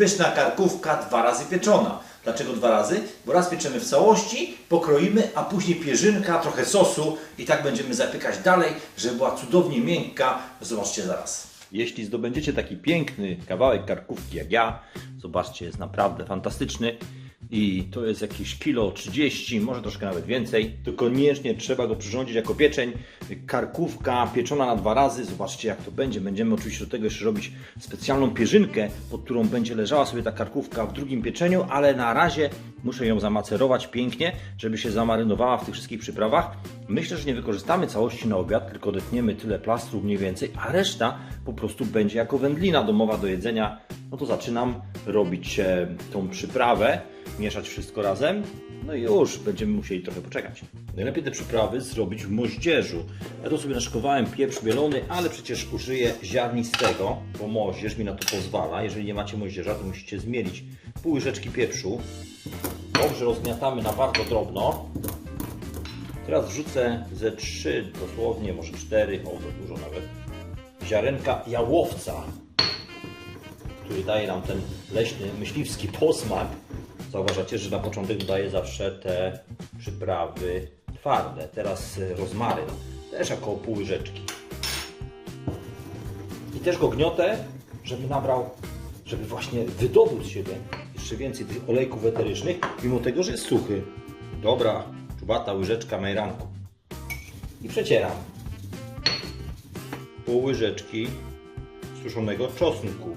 Pyszna karkówka dwa razy pieczona. Dlaczego dwa razy? Bo raz pieczemy w całości, pokroimy, a później pierzynka, trochę sosu i tak będziemy zapykać dalej, żeby była cudownie miękka. Zobaczcie zaraz. Jeśli zdobędziecie taki piękny kawałek karkówki jak ja, zobaczcie, jest naprawdę fantastyczny i to jest jakieś kilo 30, może troszkę nawet więcej, to koniecznie trzeba go przyrządzić jako pieczeń. Karkówka pieczona na dwa razy, zobaczcie jak to będzie. Będziemy oczywiście do tego jeszcze robić specjalną pierzynkę, pod którą będzie leżała sobie ta karkówka w drugim pieczeniu, ale na razie muszę ją zamacerować pięknie, żeby się zamarynowała w tych wszystkich przyprawach. Myślę, że nie wykorzystamy całości na obiad, tylko odetniemy tyle plastru mniej więcej, a reszta po prostu będzie jako wędlina domowa do jedzenia. No to zaczynam robić e, tą przyprawę, mieszać wszystko razem. No i już będziemy musieli trochę poczekać. Najlepiej te przyprawy zrobić w moździerzu. Ja tu sobie naszykowałem pieprz mielony, ale przecież użyję ziarnistego, bo moździerz mi na to pozwala. Jeżeli nie macie moździerza, to musicie zmielić pół łyżeczki pieprzu. Dobrze rozgniatamy na bardzo drobno. Teraz wrzucę ze 3, dosłownie może 4, o to dużo nawet, ziarenka jałowca, który daje nam ten leśny, myśliwski posmak. Zauważacie, że na początek dodaję zawsze te przyprawy twarde. Teraz y, rozmaryn, też około pół łyżeczki. I też go gniotę, żeby nabrał, żeby właśnie wydobył z siebie jeszcze więcej tych olejków eterycznych, mimo tego, że jest suchy. Dobra, czubata łyżeczka majranku. I przecieram. Pół łyżeczki suszonego czosnku.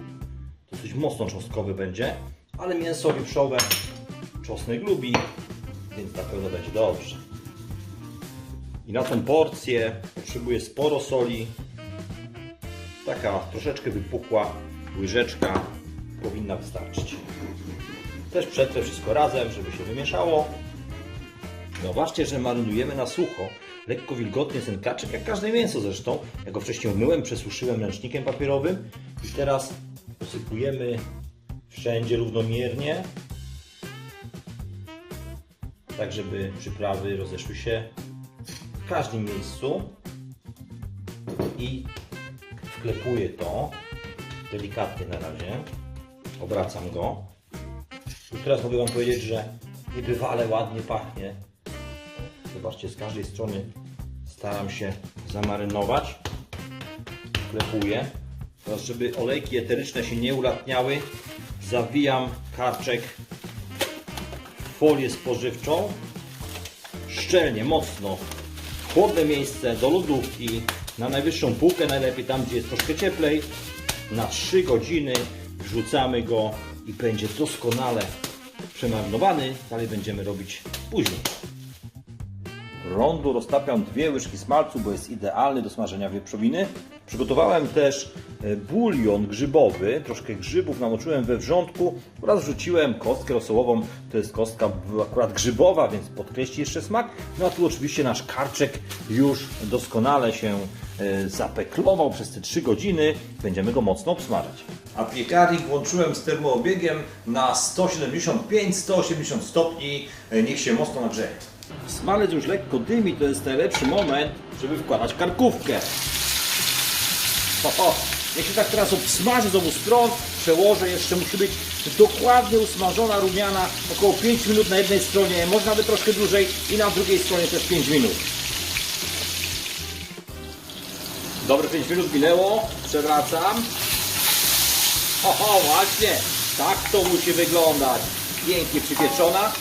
Dosyć mocno czosnkowy będzie, ale mięso wieprzowe czosnek lubi, więc na pewno będzie dobrze. I na tą porcję potrzebuję sporo soli. Taka troszeczkę wypukła łyżeczka powinna wystarczyć. Też przetrę wszystko razem, żeby się wymieszało. Zauważcie, że marynujemy na sucho. Lekko wilgotny jest ten kaczek, jak każde mięso zresztą. Ja go wcześniej umyłem, przesuszyłem ręcznikiem papierowym. I teraz posypujemy wszędzie równomiernie. Tak, żeby przyprawy rozeszły się w każdym miejscu. I wklepuję to delikatnie na razie. Obracam go. Teraz mogę Wam powiedzieć, że niebywale ładnie pachnie. Zobaczcie, z każdej strony staram się zamarynować. Wklepuję. Teraz, żeby olejki eteryczne się nie ulatniały, zawijam karczek w folię spożywczą. Szczelnie, mocno. Chłodne miejsce, do lodówki, na najwyższą półkę, najlepiej tam, gdzie jest troszkę cieplej. Na 3 godziny wrzucamy go i będzie doskonale przemarynowany. Dalej będziemy robić później. Rondu roztapiam dwie łyżki smalcu, bo jest idealny do smażenia wieprzowiny. Przygotowałem też bulion grzybowy, troszkę grzybów namoczyłem we wrzątku oraz wrzuciłem kostkę rosołową. To jest kostka akurat grzybowa, więc podkreśli jeszcze smak. No a tu oczywiście nasz karczek już doskonale się e, zapeklował przez te 3 godziny. Będziemy go mocno obsmażać. A piekarnik włączyłem z termoobiegiem na 175-180 stopni. E, Niech się mocno nagrzeje. Smalec już lekko dymi, to jest najlepszy moment, żeby wkładać karkówkę. O, o. Niech się tak teraz obsmaży z obu stron, przełożę, jeszcze musi być dokładnie usmażona, rumiana, około 5 minut na jednej stronie, może nawet troszkę dłużej i na drugiej stronie też 5 minut. Dobre 5 minut minęło, przewracam. Oho, właśnie, tak to musi wyglądać. Pięknie przypieczona.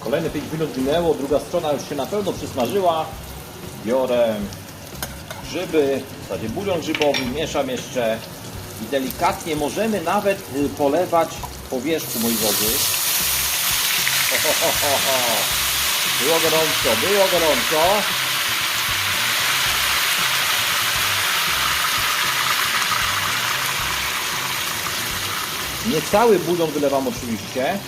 Kolejne 5 minut minęło, druga strona już się na pewno przysmażyła. Biorę grzyby, w zasadzie bulion grzybowy, mieszam jeszcze i delikatnie możemy nawet y, polewać po wierzchu, drodzy. Ho, ho, ho, ho, ho. Było gorąco, było gorąco. Nie cały bulion wylewam oczywiście.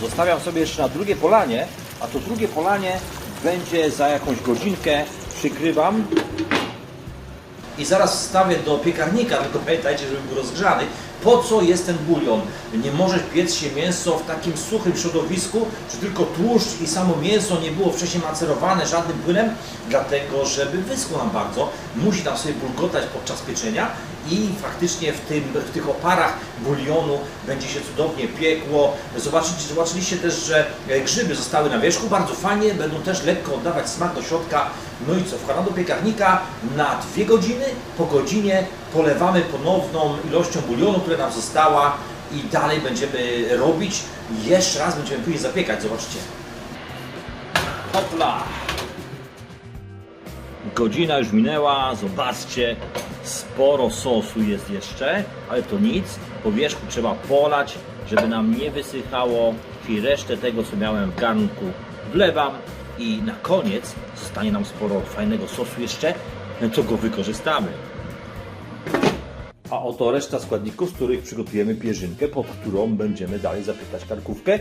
Zostawiam sobie jeszcze na drugie polanie, a to drugie polanie będzie za jakąś godzinkę. Przykrywam. I zaraz wstawię do piekarnika, tylko pamiętajcie, żeby był rozgrzany. Po co jest ten bulion? Nie może piec się mięso w takim suchym środowisku, że tylko tłuszcz i samo mięso nie było wcześniej macerowane żadnym płynem, dlatego żeby wyschło nam bardzo. Musi tam sobie bulgotać podczas pieczenia i faktycznie w, tym, w tych oparach bulionu będzie się cudownie piekło. Zobaczyliście, zobaczyliście też, że e, grzyby zostały na wierzchu, bardzo fajnie, będą też lekko oddawać smak do środka. No i co, wkładam do piekarnika na dwie godziny, po godzinie polewamy ponowną ilością bulionu, która nam została i dalej będziemy robić. Jeszcze raz będziemy później zapiekać, zobaczcie. Hopla! Godzina już minęła, zobaczcie, sporo sosu jest jeszcze, ale to nic. Po wierzchu trzeba polać, żeby nam nie wysychało, czyli resztę tego, co miałem w garnku, wlewam i na koniec zostanie nam sporo fajnego sosu jeszcze, to go wykorzystamy. A oto reszta składników, z których przygotujemy pierzynkę, pod którą będziemy dalej zapiekać karkówkę.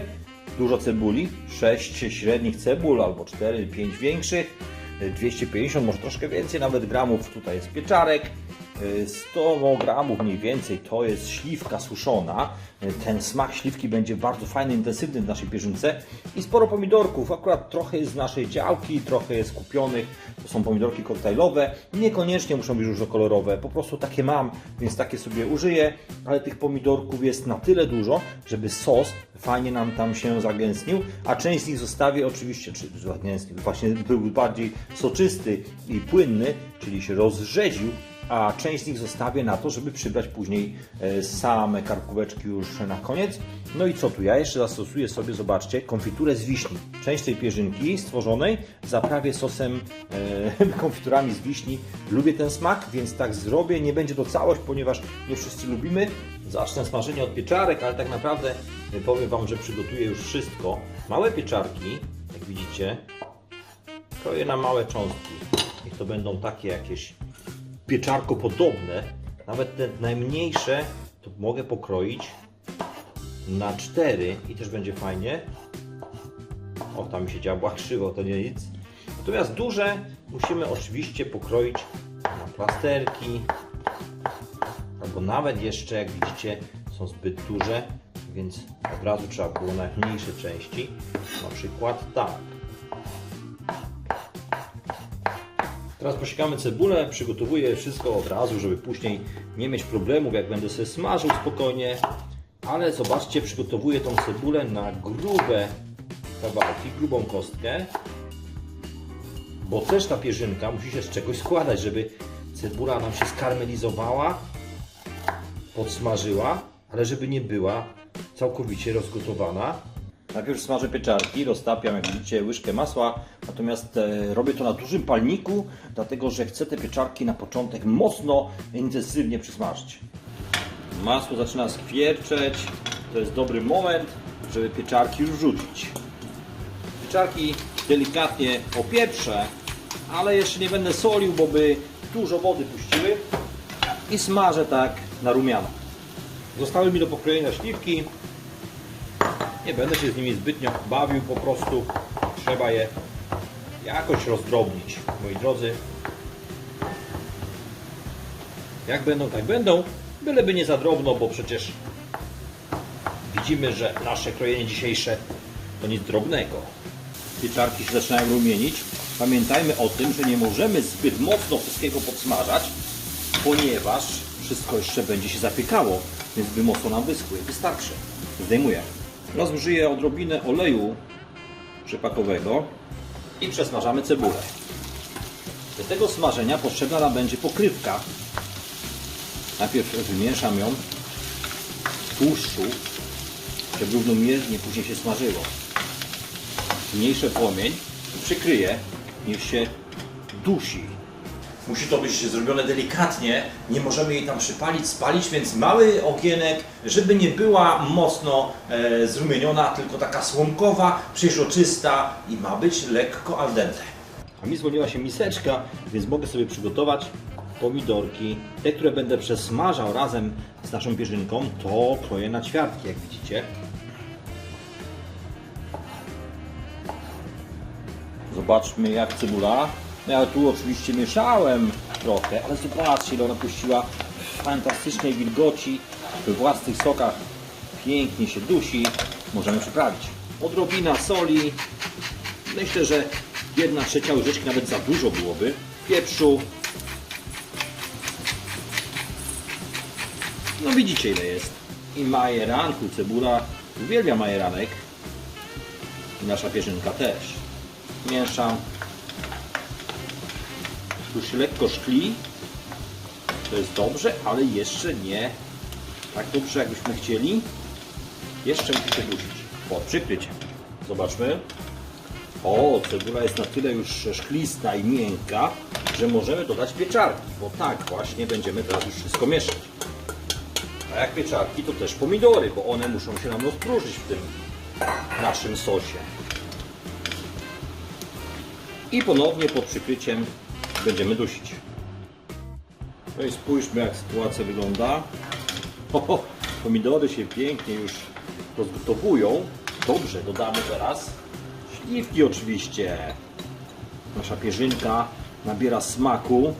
Dużo cebuli, 6 średnich cebul albo 4-5 większych, 250, może troszkę więcej nawet gramów. Tutaj jest pieczarek, 100 gramów mniej więcej to jest śliwka suszona. Ten smak śliwki będzie bardzo fajny, intensywny w naszej pierzynce. I sporo pomidorków, akurat trochę jest z naszej działki, trochę jest kupionych. To są pomidorki koktajlowe, niekoniecznie muszą być różokolorowe, po prostu takie mam, więc takie sobie użyję. Ale tych pomidorków jest na tyle dużo, żeby sos fajnie nam tam się zagęstnił, a część z nich zostawię oczywiście, czy zagęstnił, właśnie był bardziej soczysty i płynny, czyli się rozrzedził, a część z nich zostawię na to, żeby przybrać później e, same karkóweczki już na koniec. No i co tu? Ja jeszcze zastosuję sobie, zobaczcie, konfiturę z wiśni. Część tej pierzynki stworzonej zaprawię sosem, e, konfiturami z wiśni. Lubię ten smak, więc tak zrobię. Nie będzie to całość, ponieważ nie wszyscy lubimy. Zacznę smażenie od pieczarek, ale tak naprawdę e, powiem Wam, że przygotuję już wszystko. Małe pieczarki, jak widzicie, kroję na małe cząstki. Niech to będą takie jakieś pieczarko podobne, nawet te najmniejsze, to mogę pokroić na cztery i też będzie fajnie. O, tam mi się działa krzywo, to nie nic. Natomiast duże musimy oczywiście pokroić na plasterki, albo nawet jeszcze, jak widzicie, są zbyt duże, więc od razu trzeba było na mniejsze części. Na przykład tak. Teraz posiekamy cebulę, przygotowuję wszystko od razu, żeby później nie mieć problemów, jak będę sobie smażył spokojnie. Ale zobaczcie, przygotowuję tą cebulę na grube kawałki, grubą kostkę. Bo też ta pierzynka musi się z czegoś składać, żeby cebula nam się skarmelizowała, podsmażyła, ale żeby nie była całkowicie rozgotowana. Najpierw smażę pieczarki, roztapiam jak widzicie łyżkę masła, natomiast e, robię to na dużym palniku, dlatego że chcę te pieczarki na początek mocno, intensywnie przysmażyć. Masło zaczyna skwierczeć, to jest dobry moment, żeby pieczarki już rzucić. Pieczarki delikatnie opieprzę, ale jeszcze nie będę solił, bo by dużo wody puściły i smażę tak na rumiano. Zostały mi do pokrojenia śliwki, nie będę się z nimi zbytnio bawił, po prostu trzeba je jakoś rozdrobnić, moi drodzy. Jak będą, tak będą, byleby nie za drobno, bo przecież widzimy, że nasze krojenie dzisiejsze to nic drobnego. Pieczarki się zaczynają rumienić. Pamiętajmy o tym, że nie możemy zbyt mocno wszystkiego podsmażać, ponieważ wszystko jeszcze będzie się zapiekało, więc by mocno nam wyschły. Wystarczy. Zdejmuję. Teraz użyję odrobinę oleju przypakowego i przesmażamy cebulę. Do tego smażenia potrzebna nam będzie pokrywka. Najpierw wymieszam ją w tłuszczu, żeby równomiernie później się smażyło. Mniejszy płomień przykryję, niech się dusi. Musi to być zrobione delikatnie, nie możemy jej tam przypalić, spalić, więc mały ogienek, żeby nie była mocno e, zrumieniona, tylko taka słomkowa, przeźroczysta i ma być lekko al dente. A mi zwolniła się miseczka, więc mogę sobie przygotować pomidorki. Te, które będę przesmażał razem z naszą pierzynką, to kroję na ćwiartki, jak widzicie. Zobaczmy jak cebula. No Ja tu oczywiście mieszałem trochę, ale zobaczcie ile ona puściła fantastycznej wilgoci. We własnych sokach pięknie się dusi. Możemy przyprawić. Odrobina soli. Myślę, że jedna trzecia łyżeczki nawet za dużo byłoby. Pieprzu. No widzicie ile jest. I majeran, tu cebula. Uwielbia majeranek. I nasza pierzynka też. Mieszam. Tu się lekko szkli. To jest dobrze, ale jeszcze nie tak dobrze jakbyśmy chcieli. Jeszcze musi się dusić. O, przykrycie. Zobaczmy. O, cebula jest na tyle już szklista i miękka, że możemy dodać pieczarki, bo tak właśnie będziemy teraz już wszystko mieszać. A jak pieczarki, to też pomidory, bo one muszą się nam rozpróżyć w tym naszym sosie. I ponownie pod przykryciem będziemy dusić. No i spójrzmy jak sytuacja wygląda. Ho, ho, pomidory się pięknie już rozgotowują. Dobrze, dodamy teraz śliwki oczywiście. Nasza pierzynka nabiera smaku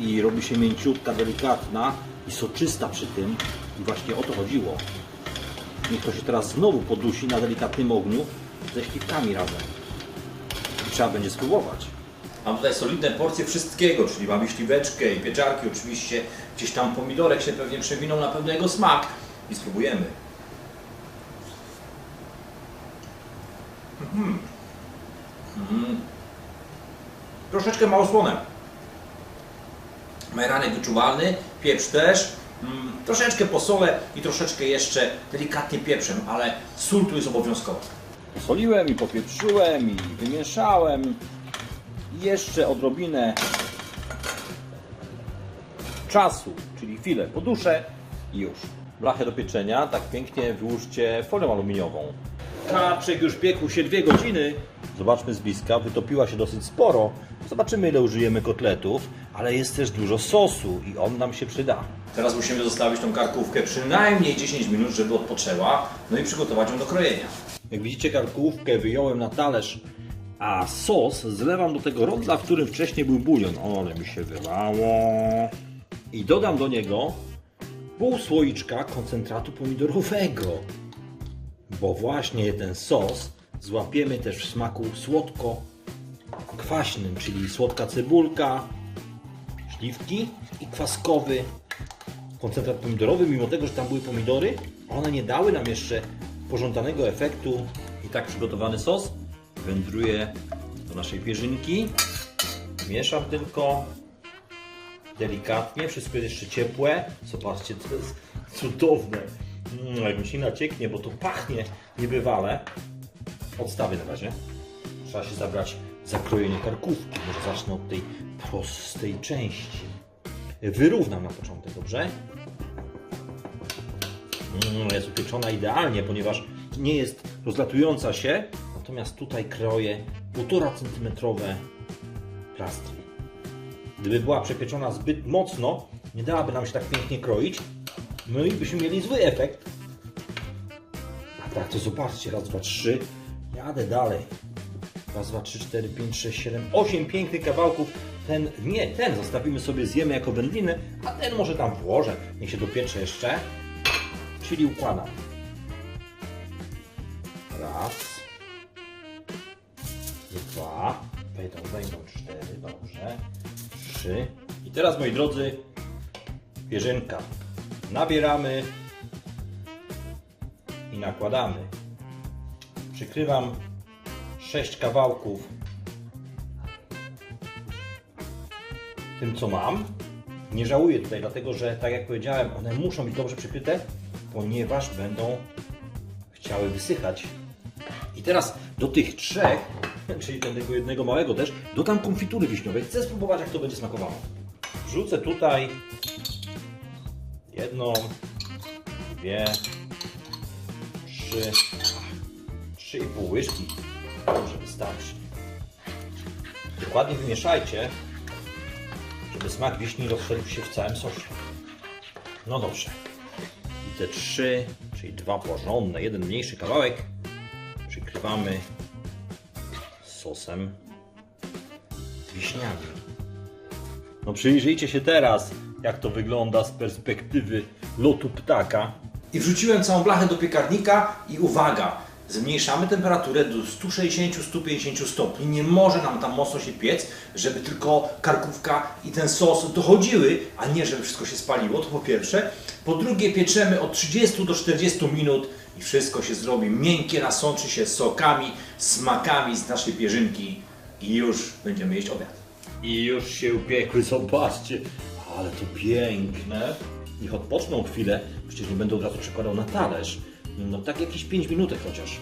i robi się mięciutka, delikatna i soczysta przy tym. I właśnie o to chodziło. Niech to się teraz znowu podusi na delikatnym ogniu ze śliwkami razem. I trzeba będzie spróbować. Mam tutaj solidne porcje wszystkiego, czyli mamy śliweczkę i pieczarki oczywiście. Gdzieś tam pomidorek się pewnie przewinął na pewno jego smak. I spróbujemy. Mhm. Mhm. Troszeczkę mało słone. Majeranek wyczuwalny, pieprz też. Mm, troszeczkę posolę i troszeczkę jeszcze delikatnie pieprzem, ale sól tu jest obowiązkowa. Posoliłem i popieprzyłem i wymieszałem. Jeszcze odrobinę czasu, czyli chwilę poduszę i już. Blachę do pieczenia tak pięknie wyłóżcie folią aluminiową. Kaczek już piekł się dwie godziny. Zobaczmy z bliska, wytopiła się dosyć sporo. Zobaczymy ile użyjemy kotletów, ale jest też dużo sosu i on nam się przyda. Teraz musimy zostawić tą karkówkę przynajmniej 10 minut, żeby odpoczęła, no i przygotować ją do krojenia. Jak widzicie karkówkę wyjąłem na talerz, a sos zlewam do tego rodla, w którym wcześniej był bulion. O, ale mi się wylało. I dodam do niego pół słoiczka koncentratu pomidorowego. Bo właśnie ten sos złapiemy też w smaku słodko-kwaśnym, czyli słodka cebulka, śliwki i kwaskowy koncentrat pomidorowy, mimo tego, że tam były pomidory, one nie dały nam jeszcze pożądanego efektu. I tak przygotowany sos wędruje do naszej pierzynki. Mieszam tylko delikatnie, wszystko jest jeszcze ciepłe. Zobaczcie, to jest cudowne. Mm, jak mi się nacieknie, bo to pachnie niebywale. Odstawię na razie. Trzeba się zabrać za krojenie karkówki. Może zacznę od tej prostej części. Wyrównam na początek, dobrze? Mm, jest upieczona idealnie, ponieważ nie jest rozlatująca się, natomiast tutaj kroję 1,5 cm plastry. Gdyby była przepieczona zbyt mocno, nie dałaby nam się tak pięknie kroić, no i byśmy mieli zły efekt. A tak, to zobaczcie, raz, dwa, trzy, jadę dalej. Raz, dwa, trzy, cztery, pięć, sześć, siedem, osiem pięknych kawałków. Ten, nie, ten zostawimy sobie, zjemy jako wędliny, a ten może tam włożę. Niech się dopiecze jeszcze. Czyli układam. Raz. Dwa. Wejdą, wejdą cztery, dobrze. Trzy. I teraz, moi drodzy, pierzynka. Nabieramy i nakładamy. Przykrywam sześć kawałków tym, co mam. Nie żałuję tutaj, dlatego że, tak jak powiedziałem, one muszą być dobrze przykryte, ponieważ będą chciały wysychać. I teraz do tych trzech, czyli tego jednego małego też, dodam konfitury wiśniowej. Chcę spróbować, jak to będzie smakowało. Wrzucę tutaj jedną, dwie, trzy, trzy i pół łyżki. Dobrze wystarczy. Dokładnie wymieszajcie, żeby smak wiśni rozszedł się w całym sosie. No dobrze. I te trzy, czyli dwa porządne, jeden mniejszy kawałek przykrywamy sosem wiśnianym. No przyjrzyjcie się teraz, jak to wygląda z perspektywy lotu ptaka. I wrzuciłem całą blachę do piekarnika i uwaga, zmniejszamy temperaturę do 160-150 stopni. Nie może nam tam mocno się piec, żeby tylko karkówka i ten sos dochodziły, a nie żeby wszystko się spaliło, to po pierwsze. Po drugie pieczemy od 30 do 40 minut i wszystko się zrobi miękkie, nasączy się sokami, smakami z naszej pierzynki i już będziemy jeść obiad. I już się upiekły, zobaczcie. Ale to piękne. Niech odpoczną chwilę, przecież nie będę od razu przekładał na talerz. No tak jakieś 5 minutek chociaż.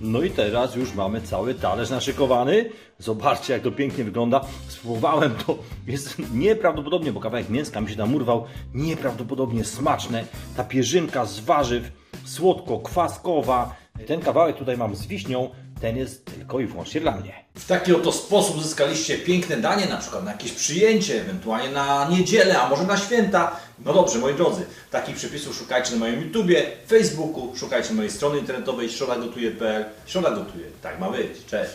No i teraz już mamy cały talerz naszykowany. Zobaczcie jak to pięknie wygląda. Spróbowałem to. Jest nieprawdopodobnie, bo kawałek mięska mi się tam urwał. Nieprawdopodobnie smaczne. Ta pierzynka z warzyw, słodko-kwaskowa. Ten kawałek tutaj mam z wiśnią. Ten jest tylko i wyłącznie dla mnie. W taki oto sposób zyskaliście piękne danie, na przykład na jakieś przyjęcie, ewentualnie na niedzielę, a może na święta. No dobrze, moi drodzy, takich przepisów szukajcie na moim YouTubie, Facebooku, szukajcie mojej strony internetowej środagotuje.pl. Środa gotuje, tak ma być. Cześć.